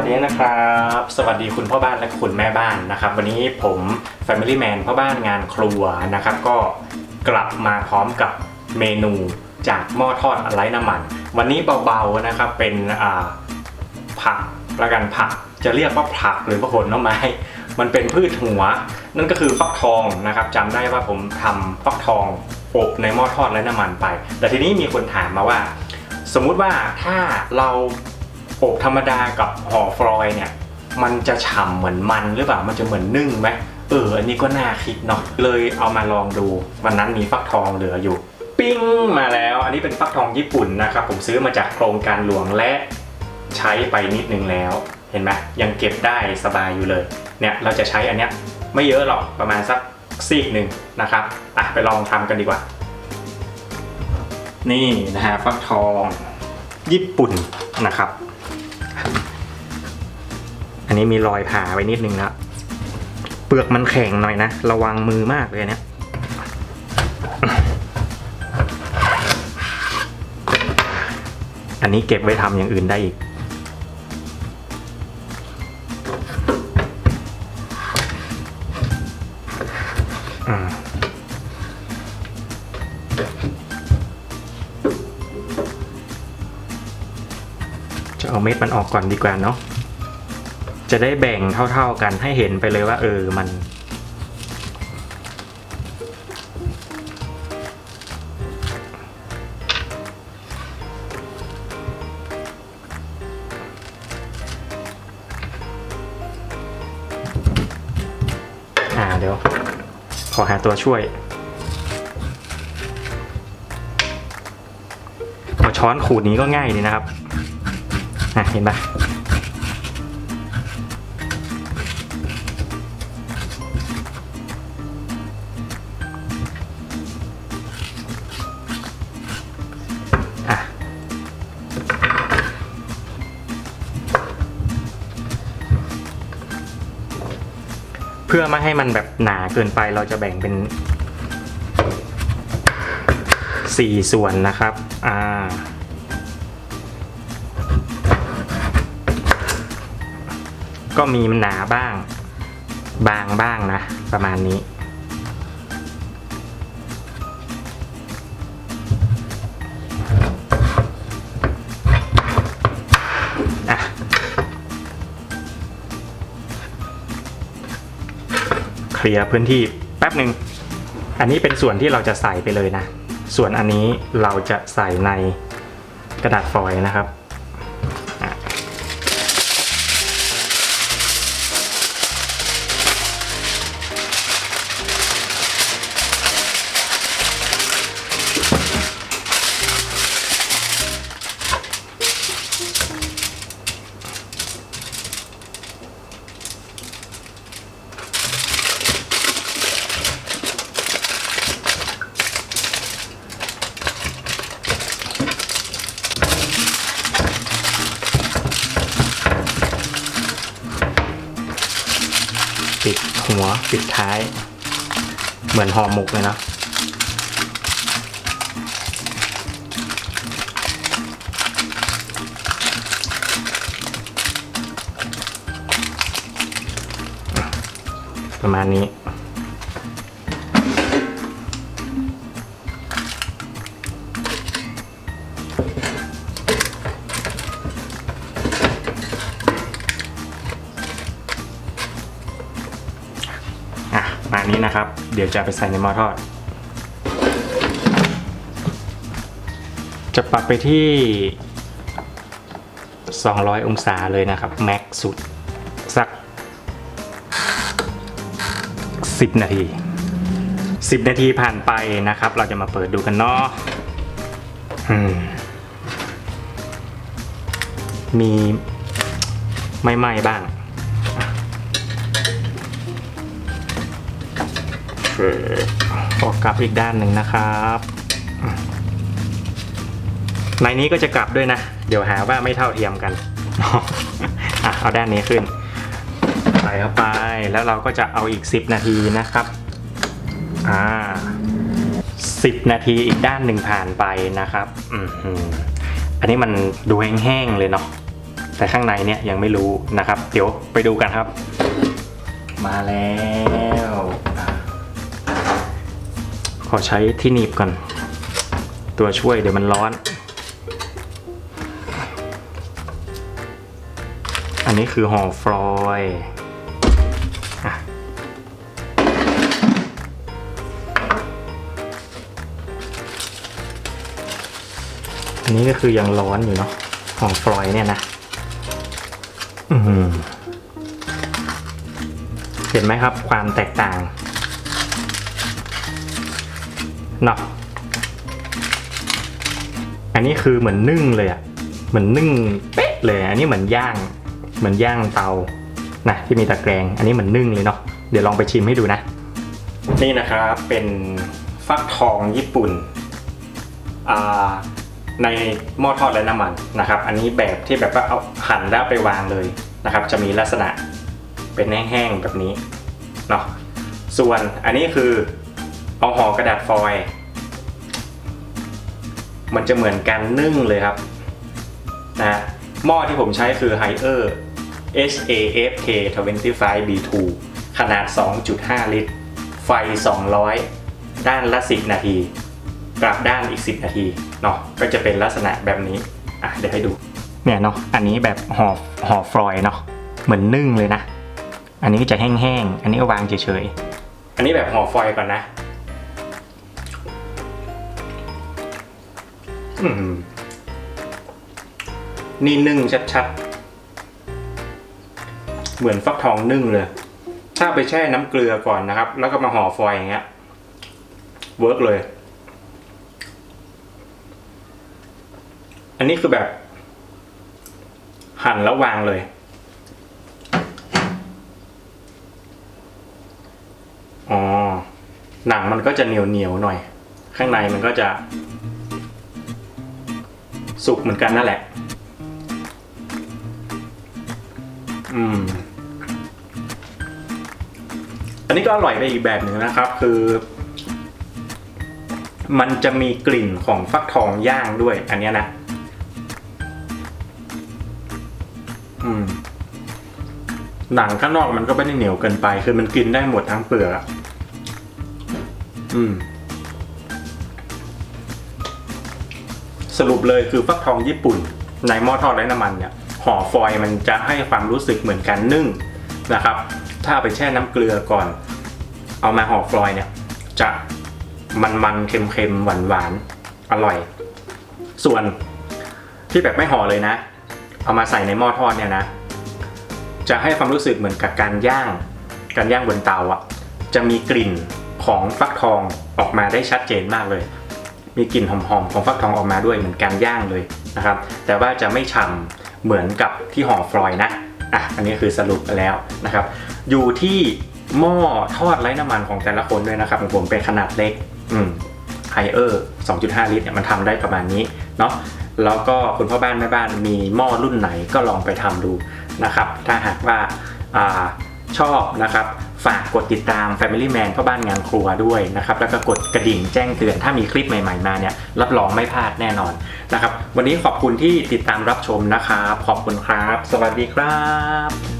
วัสดีนะครับ สวัสดีคุณพ่อบ้านและคุณแม่บ้านนะครับ วันนี้ผม Family Man พ่อบ้านงานครัวนะครับ ก็กลับมาพร้อมกับเมนูจากหม้อทอดไร้น้ำมัน วันนี้เบาๆนะครับเป็นผักละกันผักจะเรียกว่าผักหรือว่าผลไม้มันเป็นพืชหัว นั่นก็คือฟักทองนะครับจำได้ว่าผมทำฟักทองอบในหม้อทอดไร้น้ำมันไป แต่ทีนี้มีคนถามมาว่า สมมุติว่าถ้าเรา อบธรรมดากับห่อฟรอยเนี่ยมันจะฉ่ำเหมือนมันหรือเปล่ามันจะเหมือนนึ่งไหมเอออันนี้ก็น่าคิดเนาะเลยเอามาลองดู วันนั้นมีฟักทองเหลืออยู่ ปิ้งมาแล้ว อันนี้เป็นฟักทองญี่ปุ่นนะครับผมซื้อมาจากโครงการหลวงและใช้ไปนิดนึงแล้วเห็นไหมยังเก็บได้สบายอยู่เลยเนี่ยเราจะใช้อันเนี้ยไม่เยอะหรอกประมาณสักซีกหนึ่งนะครับอะไปลองทำกันดีกว่า นี่นะฮะฟักทองญี่ปุ่นนะครับ อันนี้มีรอยผ่าไว้นิดนึงนะเปลือกมันแข็งหน่อยนะ ระวังมือมากเลยเนี่ยอันนี้เก็บไว้ทำอย่างอื่นได้อีก เอาเม็ดมันออกก่อนดีกว่าเนาะจะได้แบ่งเท่าๆกันให้เห็นไปเลยว่า เออมัน อ่าเดี๋ยว ขอหาตัวช่วยเอาช้อนขูดนี้ก็ง่ายดีนะครับ อะเห็นปะเพื่อไม่ให้มันแบบหนาเกินไปเราจะแบ่งเป็นสี่ส่วนนะครับ อ่า ก็มีหนาบ้าง บางบ้างนะ ประมาณนี้อะเคลียร์พื้นที่แป๊บหนึ่งอันนี้เป็นส่วนที่เราจะใส่ไปเลยนะ ส่วนอันนี้เราจะใส่ในกระดาษฟอยล์นะครับ หัวปิดท้าย เหมือนห่อหมกเลยนะประมาณนี้ นะครับ เดี๋ยวจะไปใส่ในหม้อทอด จะปรับไปที่ 200 องศาเลยนะครับ แม็กสุด สัก 10 นาที 10 นาทีผ่านไปนะครับ เราจะมาเปิดดูกันเนาะมมีไม่ไหม้บ้าง ขอกกลับอีกด้านหนึ่งนะครับในนี้ก็จะกลับด้วยนะ เดี๋ยวหาว่าไม่เท่าเทียมกันอะเอาด้านนี้ขึ้น ใส่เข้าไปแล้วเราก็จะเอาอีก 10 นาทีนะครับอ่า10นาทีอีกด้านหนึ่งผ่านไปนะครับอืมอันนี้มันดูแห้งๆเลยเนาะแต่ข้างในเนี่ยยังไม่รู้นะครับ เดี๋ยวไปดูกันครับ มาแล้ว ขอใช้ที่หนีบก่อน ตัวช่วยเดี๋ยวมันร้อน อันนี้คือห่อฟลอยอะอันนี้ก็คือยังร้อนอยู่เนาะห่อฟลอยเนี่ยนะเห็นไหมครับความแตกต่าง เนาะอันนี้คือเหมือนนึ่งเลยอะเหมือนนึ่งเป๊ะเลย อันนี้เหมือนย่าง เหมือนย่างเตานะที่มีตะแกรงอันนี้เหมือนนึ่งเลยเนาะเดี๋ยวลองไปชิมให้ดูนะ นี่นะครับเป็นฟักทองญี่ปุ่นอ่าในหม้อทอดและน้ำมันนะครับ อันนี้แบบที่แบบว่าเอาหั่นแล้วไปวางเลยนะครับ จะมีลักษณะเป็นแห้งๆแบบนี้เนาะส่วนอันนี้คือ เอาห่อกระดาษฟอยล์มันจะเหมือนการนึ่งเลยครับนะหม้อที่ผมใช้คือ h i e r HAFK 25 B2 ขนาด 2.5 ลิตร ไฟ 200 ด้านละ 10 นาที กลับด้านอีก 10 นาทีเนาะก็จะเป็นลักษณะแบบนี้ อะเดี๋ยวให้ดู เนี่ยเนาะอันนี้แบบห่อห่อฟลอยเนาะเหมือนนึ่งเลยนะ อันนี้ก็จะแห้งๆ อันนี้ก็วางเฉยๆ อันนี้แบบห่อฟอยก่อนนะ นี่นึ่งชัดๆ เหมือนฟักทองนึ่งเลย ถ้าไปแช่น้ำเกลือก่อนนะครับ แล้วก็มาห่อฟอยอย่างเงี้ย เวิร์กเลย อันนี้คือแบบ หั่นแล้ววางเลยอ๋อหนังมันก็จะเหนียวเหนียวๆหน่อย ข้างในมันก็จะ สุกเหมือนกันนั่นแหละ อืม อันนี้ก็อร่อยไปอีกแบบหนึ่งนะครับ คือ มันจะมีกลิ่นของฟักทองย่างด้วย อันนี้นะ อืม หนังข้างนอกมันก็ไม่ได้เหนียวเกินไป คือมันกินได้หมดทั้งเปลือกอืม สรุปเลยคือฟักทองญี่ปุ่น ในหม้อทอดไร้น้ำมันเนี่ยห่อฟอยล์มันจะให้ความรู้สึกเหมือนการนึ่งนะครับ ถ้าไปแช่น้ำเกลือก่อน เอามาห่อฟอยล์เนี่ยจะมันๆเค็มๆหวานๆอร่อย ส่วนที่แบบไม่ห่อเลยนะ เอามาใส่ในหม้อทอดเนี่ยนะ จะให้ความรู้สึกเหมือนกับการย่าง การย่างบนเตาอะจะมีกลิ่นของฟักทองออกมาได้ชัดเจนมากเลย มีกลิ่นหอมๆของฟักทองออกมาด้วยเหมือนการย่างเลยนะครับ แต่ว่าจะไม่ฉ่ำเหมือนกับที่ห่อฟลอยนะอะอันนี้คือสรุปไปแล้วนะครับ อยู่ที่หม้อทอดไร้น้ำมันของแต่ละคนด้วยนะครับของผมเป็นขนาดเล็กอืมไฮเออร์2.5 ลิตรเนี่ยมันทำได้ประมาณนี้เนาะแล้วก็คุณพ่อบ้านแม่บ้านมีหม้อรุ่นไหนก็ลองไปทำดูนะครับ ถ้าหากว่าอาชอบนะครับ ฝากกดติดตาม Family Man พ่อบ้านงานครัวด้วยนะครับ แล้วก็กด กระดิ่งแจ้งเตือน ถ้ามีคลิปใหม่ๆมาเนี่ยรับรองไม่พลาดแน่นอนนะครับ วันนี้ขอบคุณที่ติดตามรับชมนะครับ ขอบคุณครับ สวัสดีครับ